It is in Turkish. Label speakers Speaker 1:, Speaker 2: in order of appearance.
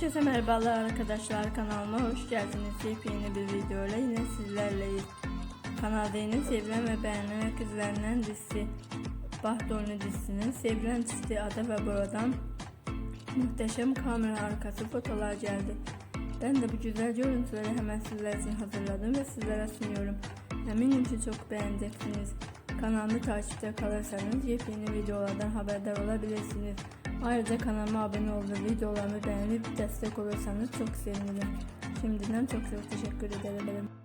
Speaker 1: Herkese merhabalar arkadaşlar kanalıma hoş geldiniz. Yepyeni bir videoyla yine sizlerleyiz. Kanalda yeni sevilen ve beğenilen izlenen dizisi Baht Oyunu dizisinin sevilen çizdiği ada ve buradan muhteşem kamera arkası fotolar geldi. Ben de bu güzel görüntüleri hemen sizler için hazırladım ve sizlere sunuyorum. Eminim ki çok beğeneceksiniz. Kanalımı takipte kalırsanız yepyeni videolardan haberdar olabilirsiniz. Ayrıca kanalıma abone olup videolarımı beğenip destek olursanız çok sevinirim. Şimdiden çok çok teşekkür ederim.